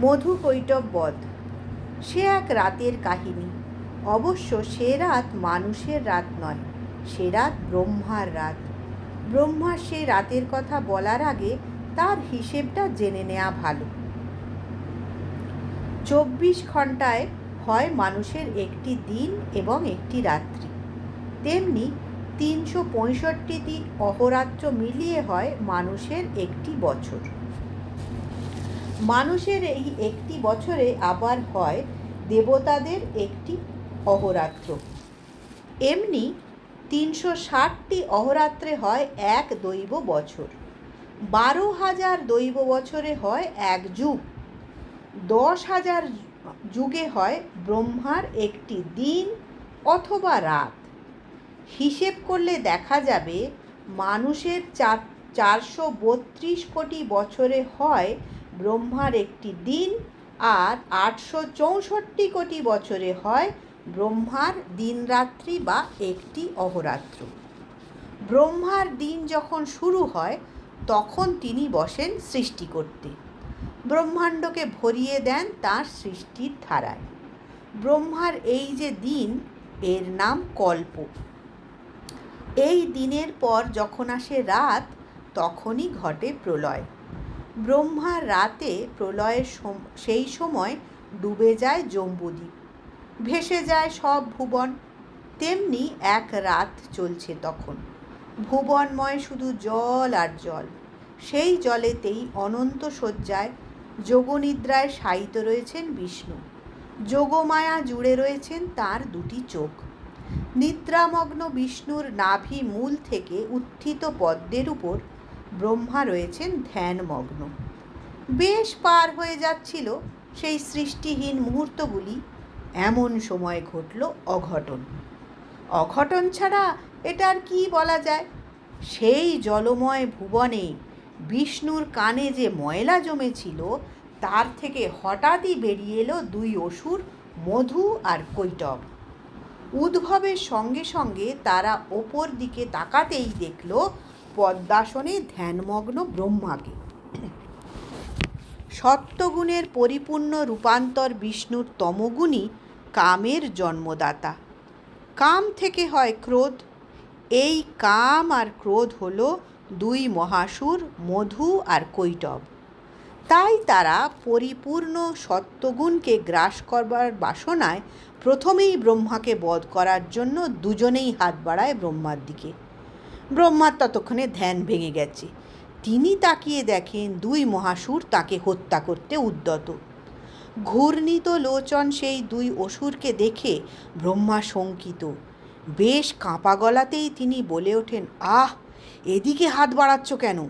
মধু কৈটব বধ। সে এক রাতের কাহিনী। অবশ্য সে রাত মানুষের রাত নয়, সে রাত ব্রহ্মার রাত। ব্রহ্মার সেই রাতের কথা বলার আগে তার হিসেবটা জেনে নেওয়া ভালো। চব্বিশ ঘন্টায় হয় মানুষের একটি দিন এবং একটি রাত্রি। তেমনি তিনশো পঁয়ষট্টিটি অহরাত্র মিলিয়ে হয় মানুষের একটি বছর। মানুষের এই একটি বছরে আবার হয় দেবতাদের একটি অহরাত্র। এমনি তিনশো ষাটটি অহরাত্রে হয় এক দৈব বছর। বারো হাজার দৈব বছরে হয় এক যুগ। দশ হাজার যুগে হয় ব্রহ্মার একটি দিন অথবা রাত। হিসেব করলে দেখা যাবে, মানুষের চার, চারশো বত্রিশ কোটি বছরে হয় ব্রহ্মার একটি দিন আর আটশো চৌষট্টি কোটি বছরে হয় ব্রহ্মার দিনরাত্রি বা একটি অহরাত্র। ব্রহ্মার দিন যখন শুরু হয়, তখন তিনি বসেন সৃষ্টি করতে। ব্রহ্মাণ্ডকে ভরিয়ে দেন তার সৃষ্টির ধারায়। ব্রহ্মার এই যে দিন, এর নাম কল্প। এই দিনের পর যখন আসে রাত, তখনই ঘটে প্রলয়। ব্রহ্মার রাতে প্রলয়ের সেই সময় ডুবে যায় জম্বুদ্বীপ ভেসে যায় সব ভুবন। তেমনি এক রাত চলছে তখন। ভুবনময় শুধু জল আর জল। সেই জলেতেই অনন্ত শয্যায় যোগনিদ্রায় শায়িত রয়েছেন বিষ্ণু। যোগমায়া জুড়ে রয়েছেন তার দুটি চোখ। নিদ্রামগ্ন বিষ্ণুর নাভি মূল থেকে উত্থিত পদ্মের উপর ব্রহ্মা রয়েছেন ধ্যানমগ্ন। বেশ পার হয়ে যাচ্ছিল সেই সৃষ্টিহীন মুহূর্তগুলি। এমন সময় ঘটল অঘটন। অঘটন ছাড়া এটার কি বলা যায়? সেই জলময় ভুবনে বিষ্ণুর কানে যে ময়লা জমেছিল, তার থেকে হঠাৎই বেরিয়ে এলো দুই অসুর, মধু আর কৈটব। উদ্ভবের সঙ্গে সঙ্গে তারা ওপর দিকে তাকাতেই দেখল পদ্মাসনে ধ্যানমগ্ন ব্রহ্মাকে। সত্যগুণের পরিপূর্ণ রূপান্তর বিষ্ণুর তমগুণই কামের জন্মদাতা। কাম থেকে হয় ক্রোধ। এই কাম আর ক্রোধ হলো দুই মহাসুর, মধু আর কৈটব। তাই তারা পরিপূর্ণ সত্যগুণকে গ্রাস করবার বাসনায় প্রথমেই ব্রহ্মাকে বধ করার জন্য দুজনেই হাত বাড়ায় ব্রহ্মার দিকে। ব্রহ্মার ততক্ষণে ধ্যান ভেঙে গেছে। তিনি তাকিয়ে দেখেন দুই মহাসুর তাকে হত্যা করতে উদ্যত। ঘূর্ণিত লোচন সেই দুই অসুরকে দেখে ব্রহ্মা শঙ্কিত। বেশ কাঁপা গলাতেই তিনি বলে ওঠেন, আহ, এদিকে হাত বাড়াচ্ছ কেন?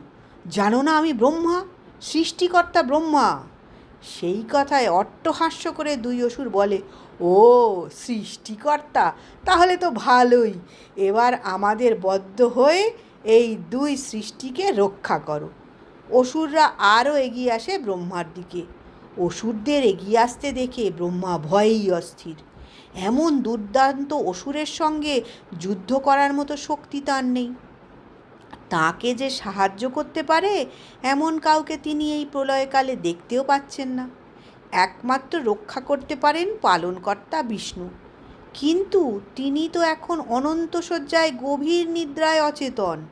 জানো না আমি ব্রহ্মা? সৃষ্টিকর্তা ব্রহ্মা? সেই কথায় অট্টহাস্য করে দুই অসুর বলে ও সৃষ্টিকর্তা, তাহলে তো ভালোই। এবার আমাদের বদ্ধ হয়ে এই দুই সৃষ্টিকে রক্ষা করো। অসুররা আরও এগিয়ে আসে ব্রহ্মার দিকে। অসুরদের এগিয়ে আসতে দেখে ব্রহ্মা ভয়েই অস্থির। এমন দুর্দান্ত অসুরের সঙ্গে যুদ্ধ করার মতো শক্তি তার নেই। তাকে যে সাহায্য করতে পারে, এমন কাউকে তিনি এই প্রলয়কালে দেখতেও পাচ্ছেন না। একমাত্র রক্ষা করতে পারেন পালনকর্তা বিষ্ণু। কিন্তু তিনি তো এখন অনন্ত শয্যায় গভীর নিদ্রায় অচেতন।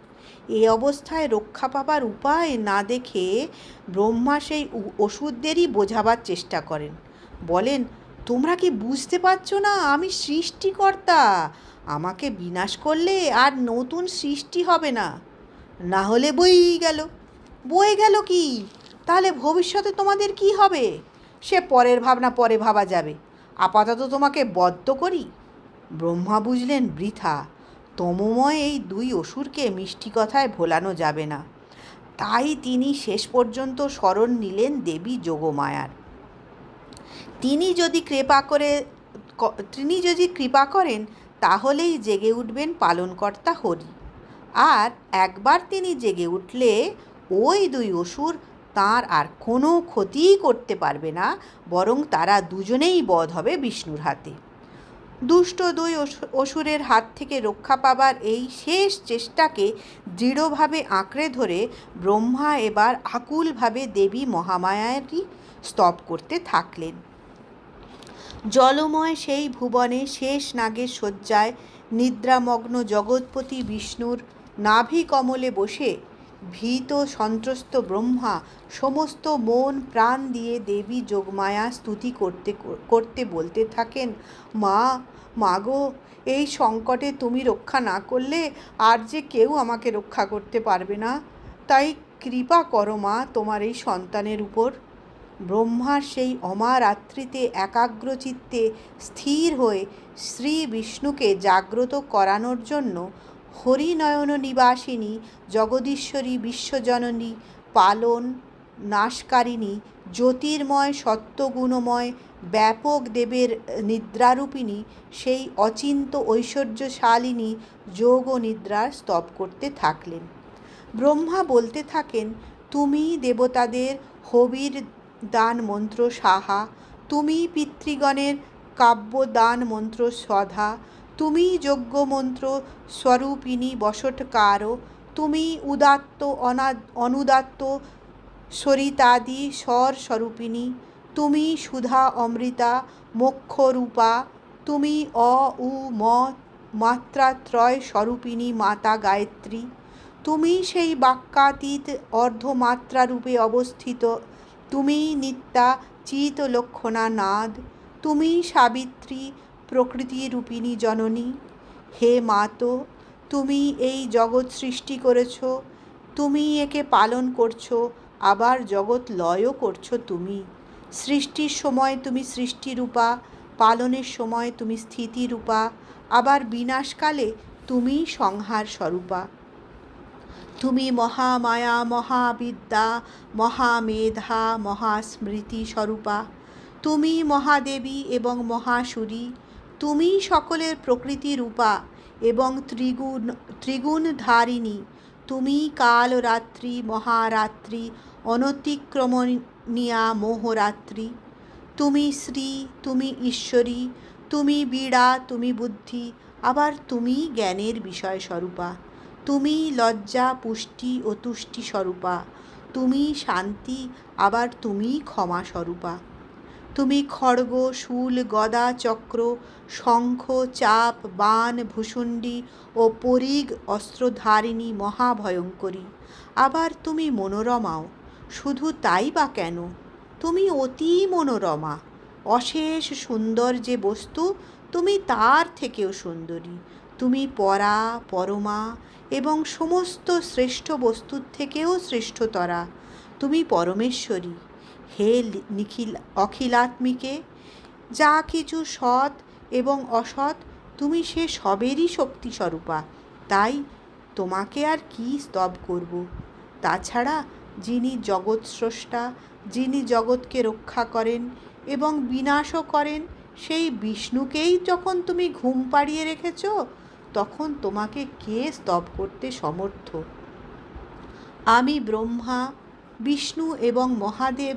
এই অবস্থায় রক্ষা পাবার উপায় না দেখে ব্রহ্মা সেই ওষুধদেরই বোঝাবার চেষ্টা করেন। বলেন, তোমরা কি বুঝতে পারছ না? আমি সৃষ্টিকর্তা। আমাকে বিনাশ করলে আর নতুন সৃষ্টি হবে না। না হলে বই গেল। বয়ে গেল কি? তাহলে ভবিষ্যতে তোমাদের কি হবে? সে পরের ভাবনা পরে ভাবা যাবে। আপাতত তোমাকে বদ্ধ করি। ব্রহ্মা বুঝলেন বৃথা। তমময় এই দুই অসুরকে মিষ্টি কথায় ভোলানো যাবে না। তাই তিনি শেষ পর্যন্ত স্মরণ নিলেন দেবী যোগমায়ার। তিনি যদি কৃপা করে তিনি যদি কৃপা করেন, তাহলেই জেগে উঠবেন পালনকর্তা হরি। আর একবার তিনি জেগে উঠলে ওই দুই অসুর তার আর কোনো ক্ষতিই করতে পারবে না, বরং তারা দুজনেই বধ হবে বিষ্ণুর হাতে। দুষ্ট দুই অসু- অসুরের হাত থেকে রক্ষা পাবার এই শেষ চেষ্টাকে দৃঢ়ভাবে আঁকড়ে ধরে ব্রহ্মা এবার আকুলভাবে দেবী মহামায়ারই স্তব করতে থাকলেন। জলময় সেই ভুবনে শেষ নাগের শয্যায় নিদ্রামগ্ন জগৎপতি বিষ্ণুর নাভি কমলে বসে ভীত, সন্ত্রস্ত ব্রহ্মা, সমস্ত মন প্রাণ দিয়ে দেবী যোগমায়া স্তুতি করতে করতে বলতে থাকেন, মা মাগো এই সংকটে তুমি রক্ষা না করলে আর যে কেউ আমাকে রক্ষা করতে পারবে না। তাই কৃপা করো মা তোমার এই সন্তানের উপর। ব্রহ্মার সেই অমারাত্রিতে একাগ্রচিত্তে স্থির হয়ে শ্রী বিষ্ণুকে জাগ্রত করানোর জন্য হরিনয়ন নিবাসিনী, জগদীশ্বরী বিশ্বজননী, পালন নাশকারিণী, জ্যোতির্ময় সত্যগুণময়, ব্যাপক দেবের নিদ্রারূপিণী, সেই অচিন্ত ঐশ্বর্যশালিনী যোগ নিদ্রার স্তব করতে থাকলেন। ব্রহ্মা বলতে থাকেন তুমি দেবতাদের হবির দান মন্ত্র সাহা তুমি পিতৃগণের কাব্য দান মন্ত্র সধা তুমি যজ্ঞ মন্ত্র স্বরূপিণী বসটকার তুমি উদাত্ত অনা অনুদাত্ত সরিতাদি স্বর স্বরূপিণী তুমি সুধা অমৃতা মোক্ষরূপা, তুমি অ, উ, ম মাত্রাত্রয় স্বরূপিণী মাতা গায়ত্রী, তুমি সেই বাক্যাতীত অর্ধমাত্রারূপে অবস্থিত, তুমি নিত্যা চিত লক্ষণা নাদ তুমি সাবিত্রী প্রকৃতিরূপিণী জননী, হে মাতো তুমি এই জগৎ সৃষ্টি করেছ, তুমি একে পালন করছ, আবার জগৎ লয়ও করছ তুমি। সৃষ্টির সময় তুমি সৃষ্টিরূপা পালনের সময় তুমি স্থিতিরূপা আবার বিনাশকালে তুমি সংহার স্বরূপা। তুমি মহামায়া, মহাবিদ্যা, মহামেধা, মহাস্মৃতি স্বরূপা। তুমি মহাদেবী এবং মহাসুরী তুমি সকলের প্রকৃতি রূপা এবং ত্রিগুণ ত্রিগুণ ধারিণী তুমি কালরাত্রি, মহারাত্রি, অনতিক্রমণীয়া মোহরাত্রি। তুমি শ্রী, তুমি ঈশ্বরী, তুমি বীড়া, তুমি বুদ্ধি, আবার তুমি জ্ঞানের বিষয় স্বরূপা তুমি লজ্জা, পুষ্টি ও তুষ্টি স্বরূপা তুমি শান্তি, আবার তুমি ক্ষমা স্বরূপা তুমি খড়গ, শূল, গদা, চক্র, শঙ্খ, চাপ, বান, ভূষুণ্ডি ও পরিগ, অস্ত্রধারিণী মহাভয়ঙ্করী। আবার তুমি মনোরমাও। শুধু তাই বা কেন? তুমি অতি মনোরমা। অশেষ সুন্দর যে বস্তু, তুমি তার থেকেও সুন্দরী। তুমি পরা, পরমা এবং সমস্ত শ্রেষ্ঠ বস্তুর থেকেও শ্রেষ্ঠতরা। তুমি পরমেশ্বরী। হে নিখিল অখিলাত্মিকে যা কিছু সৎ এবং অসৎ তুমি সে সবেরই শক্তিস্বরূপা, তাই তোমাকে আর কি স্তব করব? তাছাড়া যিনি জগৎ স্রষ্টা, যিনি জগৎকে রক্ষা করেন এবং বিনাশও করেন, সেই বিষ্ণুকেই যখন তুমি ঘুম পাড়িয়ে রেখেছ, তখন তোমাকে কে স্তব করতে সমর্থ? আমি ব্রহ্মা, বিষ্ণু এবং মহাদেব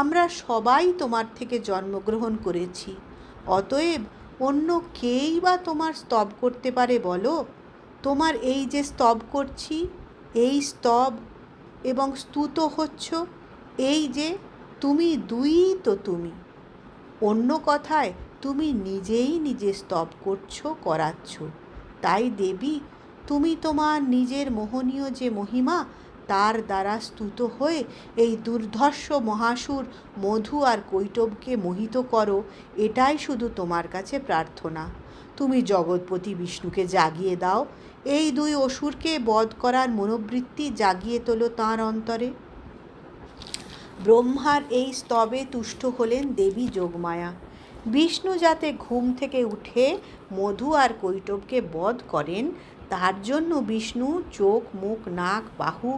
আমরা সবাই তোমার থেকে জন্মগ্রহণ করেছি। অতএব অন্য কেই বা তোমার স্তব করতে পারে বলো? তোমার এই যে স্তব করছি, এই স্তব এবং স্তুত হচ্ছ, এই যে তুমি দুই তো তুমি। অন্য কথায়, তুমি নিজেই নিজে স্তব করছ, করাচ্ছ। তাই দেবী, তুমি তোমার নিজের মোহনীয় যে মহিমা তার দ্বারা স্তুত হয়ে এই দুর্ধর্ষ মহাসুর মধু আর কৈটবকে মোহিত করো, এটাই শুধু তোমার কাছে প্রার্থনা। তুমি জগৎপতি বিষ্ণুকে জাগিয়ে দাও। এই দুই অসুরকে বধ করার মনোবৃত্তি জাগিয়ে তোলো তাঁর অন্তরে। ব্রহ্মার এই স্তবে তুষ্ট হলেন দেবী যোগমায়া। বিষ্ণু যাতে ঘুম থেকে উঠে মধু আর কৈটবকে বধ করেন, তার জন্য বিষ্ণু চোখ, মুখ, নাক, বাহু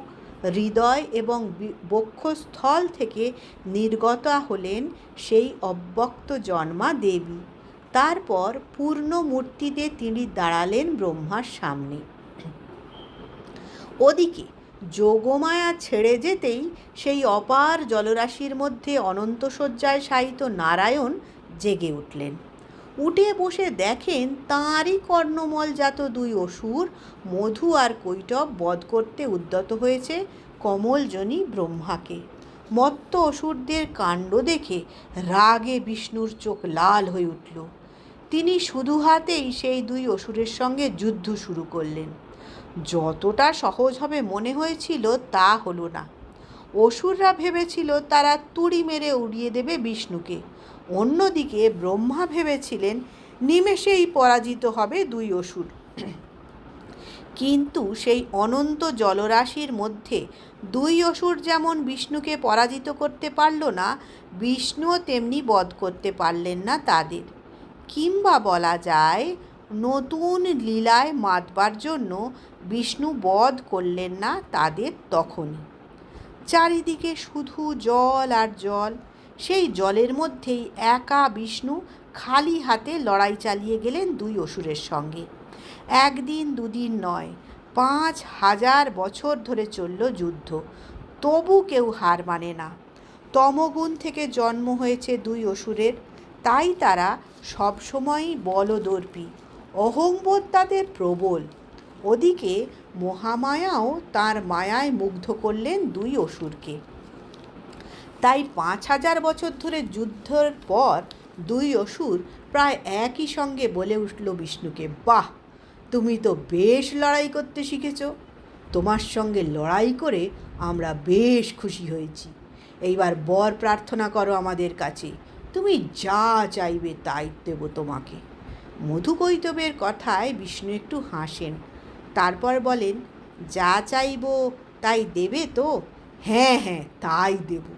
হৃদয় এবং বক্ষস্থল থেকে নির্গতা হলেন সেই অব্যক্ত জন্মা দেবী। তারপর পূর্ণ মূর্তিতে তিনি দাঁড়ালেন ব্রহ্মার সামনে। ওদিকে যোগমায়া ছেড়ে যেতেই সেই অপার জলরাশির মধ্যে অনন্ত শয্যায় শায়িত নারায়ণ জেগে উঠলেন। উঠে বসে দেখেন তাঁরই কর্ণমলজাত দুই অসুর মধু আর কৈটব বধ করতে উদ্যত হয়েছে কমলজনী ব্রহ্মাকে। মত্ত অসুরদের কাণ্ড দেখে রাগে বিষ্ণুর চোখ লাল হয়ে উঠল। তিনি শুধু হাতেই সেই দুই অসুরের সঙ্গে যুদ্ধ শুরু করলেন। যতটা সহজ হবে মনে হয়েছিল তা হলো না। অসুররা ভেবেছিল তারা তুড়ি মেরে উড়িয়ে দেবে বিষ্ণুকে। অন্যদিকে ব্রহ্মা ভেবেছিলেন নিমেষেই পরাজিত হবে দুই অসুর। কিন্তু সেই অনন্ত জলরাশির মধ্যে দুই অসুর যেমন বিষ্ণুকে পরাজিত করতে পারল না, বিষ্ণুও তেমনি বধ করতে পারলেন না তাদের। কিংবা বলা যায়, নতুন লীলায় মাতবার জন্য বিষ্ণু বধ করলেন না তাদের তখনই। চারিদিকে শুধু জল আর জল। সেই জলের মধ্যেই একা বিষ্ণু খালি হাতে লড়াই চালিয়ে গেলেন দুই অসুরের সঙ্গে। একদিন দুদিন নয়, পাঁচ হাজার বছর ধরে চলল যুদ্ধ। তবু কেউ হার মানে না। তমগুণ থেকে জন্ম হয়েছে দুই অসুরের। তাই তারা সবসময়ই বলদর্পী, অহংবোধ তাদের প্রবল। ওদিকে মহামায়াও তার মায়ায় মুগ্ধ করলেন দুই অসুরকে। তাই পাঁচ হাজার বছর ধরে যুদ্ধের পর দুই অসুর প্রায় একই সঙ্গে বলে উঠল বিষ্ণুকে, বাহ, তুমি তো বেশ লড়াই করতে শিখেছ। তোমার সঙ্গে লড়াই করে আমরা বেশ খুশি হয়েছি। এইবার বর প্রার্থনা করো আমাদের কাছে। তুমি যা চাইবে তাই দেব তোমাকে। মধুকৈতবের কথায় বিষ্ণু একটু হাসেন। তারপর বলেন, যা চাইব তাই দেবে তো? হ্যাঁ হ্যাঁ তাই দেব।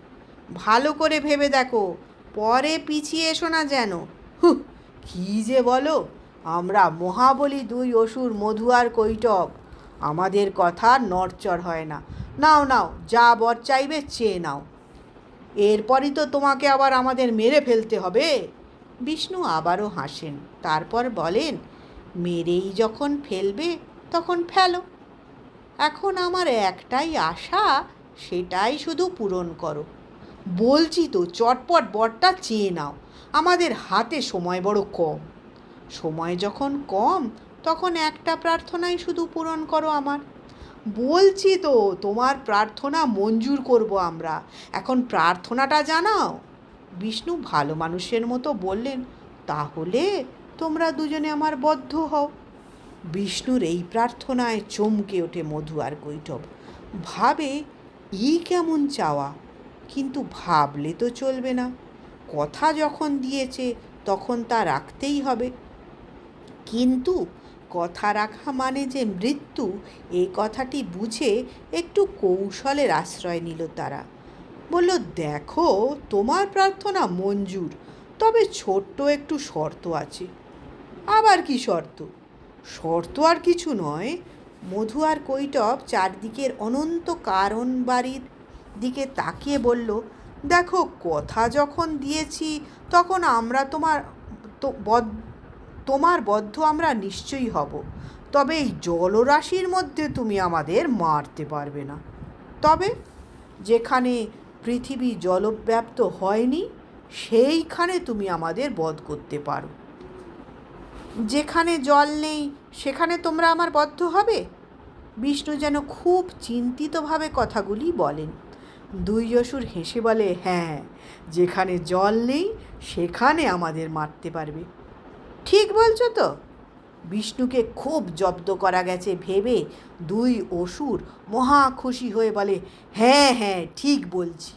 ভালো করে ভেবে দেখো। পরে পিছিয়ে এসো না যেন। হু, কী যে বলো? আমরা মহাবলী দুই অসুর মধু আর কৈটব। আমাদের কথা নড়চড় হয় না। নাও নাও, যা বর চাইবে চেয়ে নাও। এরপরই তো তোমাকে আবার আমাদের মেরে ফেলতে হবে। বিষ্ণু আবারও হাসেন। তারপর বলেন, মেরেই যখন ফেলবে, তখন ফেলো। এখন আমার একটাই আশা, সেটাই শুধু পূরণ করো। বলছি তো, চটপট বরটা চেয়ে নাও। আমাদের হাতে সময় বড় কম। সময় যখন কম, তখন একটা প্রার্থনাই শুধু পূরণ করো আমার। বলছি তো, তোমার প্রার্থনা মঞ্জুর করব আমরা। এখন প্রার্থনাটা জানাও। বিষ্ণু ভালো মানুষের মতো বললেন, তাহলে তোমরা দুজনে আমার বদ্ধ হও। বিষ্ণুর এই প্রার্থনায় চমকে ওঠে মধু আর কৈটব। ভাবে, ই কেমন চাওয়া? কিন্তু ভাবলে তো চলবে না। কথা যখন দিয়েছে, তখন তা রাখতেই হবে। কিন্তু কথা রাখা মানে যে মৃত্যু, এই কথাটি বুঝে একটু কৌশলের আশ্রয় নিল তারা। বলল, দেখো, তোমার প্রার্থনা মঞ্জুর, তবে ছোট্ট একটু শর্ত আছে। আবার কি শর্ত? শর্ত আর কিছু নয়। মধু আর কৈটব চারদিকের অনন্ত কারণ বাড়ির দিকে তাকিয়ে বলল, দেখো, কথা যখন দিয়েছি, তখন আমরা তোমার তো বদ্ধ তোমার বদ্ধ আমরা নিশ্চয়ই হব। তবে এই জলরাশির মধ্যে তুমি আমাদের মারতে পারবে না। তবে যেখানে পৃথিবী জলব্যাপ্ত হয়নি, সেইখানে তুমি আমাদের বধ করতে পারো। যেখানে জল নেই, সেখানে তোমরা আমার বদ্ধ হবে? বিষ্ণু যেন খুব চিন্তিতভাবে কথাগুলি বলেন। দুই অসুর হেসে বলে হ্যাঁ যেখানে জল নেই, সেখানে আমাদের মারতে পারবে। ঠিক বলছো তো। বিষ্ণুকে খুব জব্দ করা গেছে ভেবে দুই অসুর মহা খুশি হয়ে বলে হ্যাঁ হ্যাঁ ঠিক বলছি।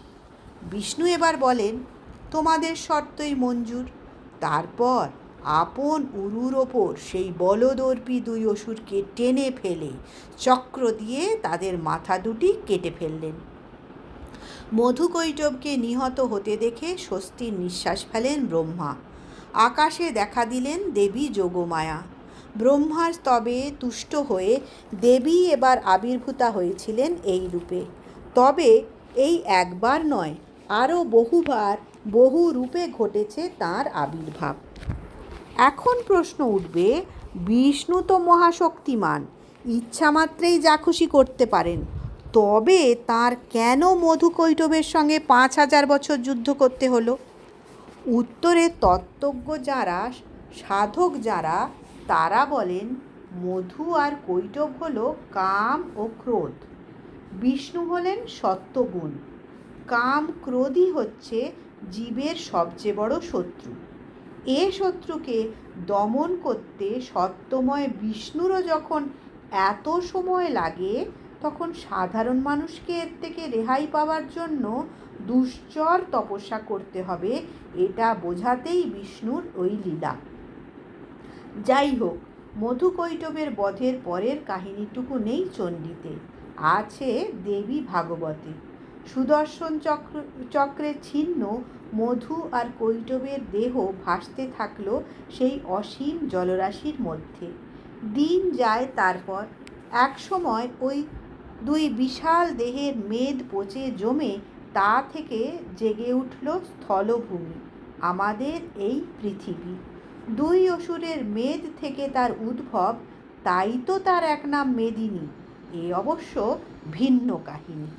বিষ্ণু এবার বলেন, তোমাদের শর্তই মঞ্জুর। তারপর আপন উরুর ওপর সেই বলদর্পী দুই অসুরকে টেনে ফেলে চক্র দিয়ে তাদের মাথা দুটি কেটে ফেললেন। মধুকৈটবকে নিহত হতে দেখে স্বস্তির নিঃশ্বাস ফেলেন ব্রহ্মা। আকাশে দেখা দিলেন দেবী যোগমায়া। ব্রহ্মার স্তবে তুষ্ট হয়ে দেবী এবার আবির্ভূতা হয়েছিলেন এই রূপে। তবে এই একবার নয়, আরও বহুবার বহু রূপে ঘটেছে তার আবির্ভাব। এখন প্রশ্ন উঠবে, বিষ্ণু তো মহাশক্তিমান ইচ্ছা মাত্রেই যা খুশি করতে পারেন। তবে তার কেন মধু কৈটবের সঙ্গে পাঁচ হাজার বছর যুদ্ধ করতে হলো? উত্তরে তত্ত্বজ্ঞ যারা, সাধক যারা, তারা বলেন, মধু আর কৈটব হলো কাম ও ক্রোধ। বিষ্ণু হলেন সত্যগুণ। কাম ক্রোধই হচ্ছে জীবের সবচেয়ে বড় শত্রু। এ শত্রুকে দমন করতে সত্যময় বিষ্ণুরও যখন এত সময় লাগে তখন সাধারণ মানুষকে এর থেকে রেহাই পাওয়ার জন্য দুশ্চর তপস্যা করতে হবে, এটা বোঝাতেই বিষ্ণুর ওই লীলা। যাই হোক মধুকৈটবের বধের পরের কাহিনীটুকু নেই চণ্ডীতে, আছে দেবী ভাগবতে। সুদর্শন চক্র, চক্রের ছিন্ন মধু আর কৈটবের দেহ ভাসতে থাকল সেই অসীম জলরাশির মধ্যে। দিন যায় তারপর এক সময় ওই দুই বিশাল দেহের মেদ পচে জমে তা থেকে জেগে উঠল স্থলভূমি, আমাদের এই পৃথিবী। দুই অসুরের মেদ থেকে তার উদ্ভব, তাই তো তার এক নাম মেদিনী, এ অবশ্য ভিন্ন কাহিনী।